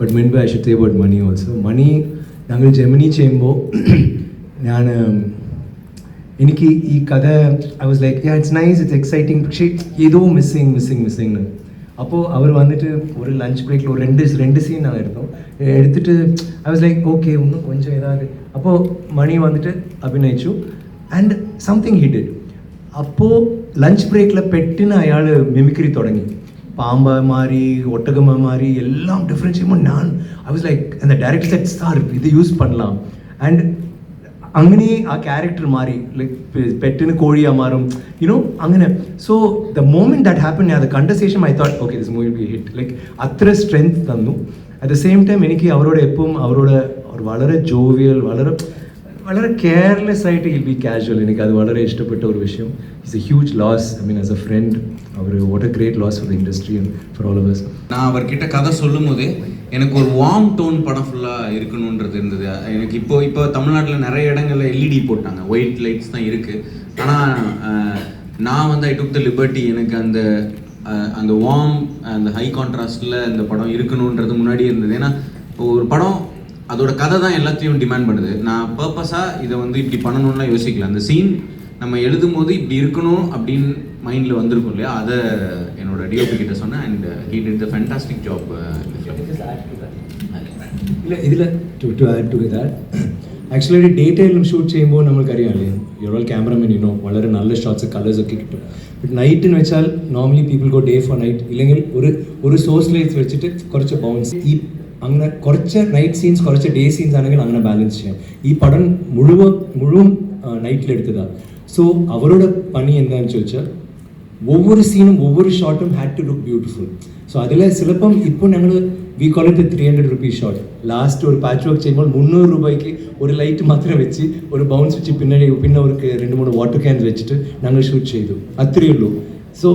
But മുൻപ് I should say about Mani also Mani ഞങ്ങൾ Gemini ചെയ്യുമ്പോൾ ഞാൻ എനിക്ക് ഈ കഥ I was like yeah it's nice it's exciting പക്ഷേ ഏതോ മിസ്സിങ് മിസ്സിങ് മിസ്സിങ് അപ്പോൾ അവർ വന്നിട്ട് ഒരു ലഞ്ച് ബ്രേക്കിൽ ഒരു രണ്ട് രണ്ട് സീൻ ആയിരുന്നു എടുത്തിട്ട് ഐ വാസ് ലൈക്ക് ഓക്കെ ഒന്ന് കൊഞ്ചം ഏതാണ്ട് അപ്പോൾ മണി വന്നിട്ട് അഭിനയിച്ചു ആൻഡ് സംതിങ് ഹി ഡിഡ് അപ്പോൾ ലഞ്ച് ബ്രേക്കിൽ പെട്ടിന് അയാൾ മിമിക്രി തുടങ്ങി പാമ്പ മാറി ഒട്ടകമ മാറി എല്ലാം ഡിഫറൻസ് ചെയ്യുമ്പോൾ ഞാൻ ഐ വാസ് ലൈക്ക് அந்த டேரக்டர் செட் சார் இது யூஸ் பண்ணலாம் அண்ட் അങ്ങനെ ആ ക്യാരക്ടർ മാറി ലൈക്ക് പെറ്റിന് കോഴിയാ മാറും യുനോ അങ്ങനെ so the moment that happen അത് കണ്ട ശേഷം I thought okay this movie be hit like അത്ര സ്ട്രെങ്ത് തന്നു അറ്റ് ദ സെയിം ടൈം എനിക്ക് അവരോട് എപ്പോഴും അവരോട് അവർ വളരെ ജോവിയൽ വളരെ വളരെ കെയർലെസ് ആയിട്ട് ഇൽ ബി കാഷ്വൽ എനിക്ക് അത് വളരെ ഇഷ്ടപ്പെട്ട ഒരു വിഷയം it's a huge loss I mean as a friend our what a great loss for the industry and for all of us நான் அவர்கிட்ட கதை சொல்லும் போதே எனக்கு ஒரு வார்ம் டோன் படம் ஃபுல்லாக இருக்கணுன்றது இருந்தது எனக்கு இப்போ இப்போ தமிழ்நாட்டில் நிறைய இடங்கள்ல எல்இடி போட்டாங்க ஒயிட் லைட்ஸ் தான் இருக்குது ஆனால் நான் வந்து ஐ டுக் த லிபர்ட்டி எனக்கு அந்த அஹ், அந்த வார்ம் அந்த ஹை கான்ட்ராஸ்டில் இந்த படம் இருக்கணுன்றது முன்னாடி இருந்தது ஏன்னா ஒரு படம் அதோட கதை தான் எல்லாத்தையும் டிமாண்ட் பண்ணுது நான் பர்பஸாக இதை வந்து இப்படி பண்ணணும்லாம் யோசிக்கல அந்த சீன் நம்ம எழுதும் போது இப்படி இருக்கணும் அப்படின்னு மைண்டில் வந்திருக்கும் இல்லையா அதை என்னோட டிஓபி கிட்ட சொன்னேன் and he did the fantastic job ഇല്ല ഇതിൽ to to add to that actually ഒരു ഡേ ടൈമിലും ഷൂട്ട് ചെയ്യുമ്പോൾ നമ്മൾക്കറിയാമല്ലേ യുവർ ക്യാമറമാൻ യുനോ വളരെ നല്ല ഷോട്ട്സ് കളേഴ്സ് ഒക്കെ കിട്ടും ബട്ട് നൈറ്റിന് വെച്ചാൽ normally people go day for night ഇല്ലെങ്കിൽ ഒരു ഒരു സോഴ്സ് ലൈറ്റ്സ് വെച്ചിട്ട് കുറച്ച് ബൗൺസ് ഈ അങ്ങനെ കുറച്ച് നൈറ്റ് സീൻസ് കുറച്ച് ഡേ സീൻസ് ആണെങ്കിൽ അങ്ങനെ ബാലൻസ് ചെയ്യാം. ഈ പടം മുഴുവൻ മുഴുവൻ നൈറ്റിലെടുത്തതാണ് സോ അവരുടെ പണി എന്താണെന്ന് ചോദിച്ചാൽ ഒവ്വൊരു സീനും ഒവ്വൊരു ഷോട്ടും had to look beautiful so അതിൽ ചിലപ്പം ഇപ്പോൾ ഞങ്ങൾ we called it three hundred rupees shot last ഒരു പാച്ച് വർക്ക് ചെയ്യുമ്പോൾ മുന്നൂറ് രൂപയ്ക്ക് ഒരു ലൈറ്റ് മാത്രം വെച്ച് ഒരു ബൗൺസ് വെച്ച് പിന്നെ പിന്നെ ഒരു രണ്ട് മൂന്ന് വാട്ടർ ക്യാൻസ് വെച്ചിട്ട് ഞങ്ങൾ ഷൂട്ട് ചെയ്തു. അത്രയേ ഉള്ളൂ. സോ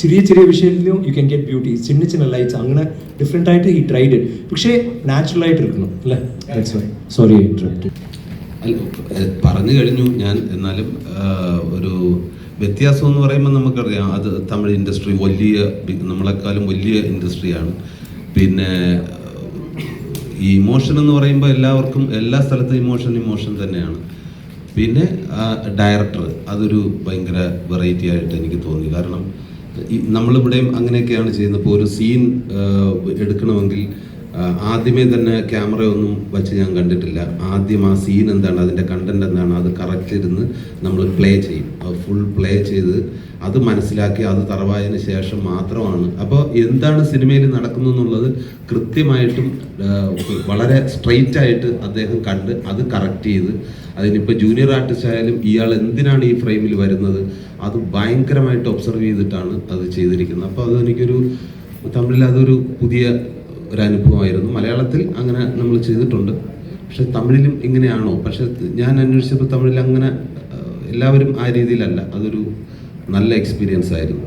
ചെറിയ ചെറിയ വിഷയത്തിലും യു ക്യാൻ ഗെറ്റ് ബ്യൂട്ടി ചിന്ന ചിന്ന ലൈറ്റ്സ് അങ്ങനെ ഡിഫറെന്റ് ആയിട്ട് ഈ ട്രൈഡ് പക്ഷേ നാച്ചുറൽ ആയിട്ട് ഇരിക്കണം അല്ലേ? സോറി അല്ല പറഞ്ഞു കഴിഞ്ഞു. ഞാൻ എന്നാലും ഒരു വ്യത്യാസം എന്ന് പറയുമ്പോൾ നമുക്കറിയാം അത് തമിഴ് ഇൻഡസ്ട്രി വലിയ നമ്മളെക്കാളും വലിയ ഇൻഡസ്ട്രിയാണ് പിന്നെ ഈ ഇമോഷൻ എന്ന് പറയുമ്പോൾ എല്ലാവർക്കും എല്ലാ സ്ഥലത്തും ഇമോഷൻ ഇമോഷൻ തന്നെയാണ്. പിന്നെ ഡയറക്ടർ അതൊരു ഭയങ്കര വെറൈറ്റി ആയിട്ട് എനിക്ക് തോന്നി. കാരണം നമ്മളിവിടെയും അങ്ങനെയൊക്കെയാണ് ചെയ്യുന്നത്. ഇപ്പോൾ ഒരു സീൻ എടുക്കണമെങ്കിൽ ആദ്യമേ തന്നെ ക്യാമറ ഒന്നും വെച്ച് ഞാൻ കണ്ടിട്ടില്ല. ആദ്യം ആ സീൻ എന്താണ് അതിന്റെ കണ്ടന്റ് എന്താണ് അത് കറക്റ്റ് ഇരുന്ന് നമ്മൾ പ്ലേ ചെയ്യും. ഫുൾ പ്ലേ ചെയ്ത് അത് മനസ്സിലാക്കി അത് തറവായതിനു ശേഷം മാത്രമാണ്. അപ്പോൾ എന്താണ് സിനിമയിൽ നടക്കുന്നതെന്നുള്ളത് കൃത്യമായിട്ടും വളരെ സ്ട്രെയിറ്റ് ആയിട്ട് അദ്ദേഹം കണ്ട് അത് കറക്റ്റ് ചെയ്ത്. അതിനിപ്പോൾ ജൂനിയർ ആർട്ടിസ്റ്റ് ആയാലും ഇയാൾ എന്തിനാണ് ഈ ഫ്രെയിമിൽ വരുന്നത്? അത് ഭയങ്കരമായിട്ട് ഒബ്സർവ് ചെയ്തിട്ടാണ് അത് ചെയ്തിരിക്കുന്നത്. അപ്പോൾ അത് എനിക്കൊരു തമിഴിൽ അതൊരു പുതിയ ഒരു മലയാളത്തിൽ അങ്ങനെ നമ്മൾ ചെയ്തിട്ടുണ്ട്. പക്ഷെ തമിഴിലും ഇങ്ങനെയാണോ? പക്ഷെ ഞാൻ അന്വേഷിച്ചപ്പോൾ തമിഴിൽ അങ്ങനെ എല്ലാവരും ആ രീതിയിലല്ല. അതൊരു നല്ല എക്സ്പീരിയൻസ് ആയിരുന്നു.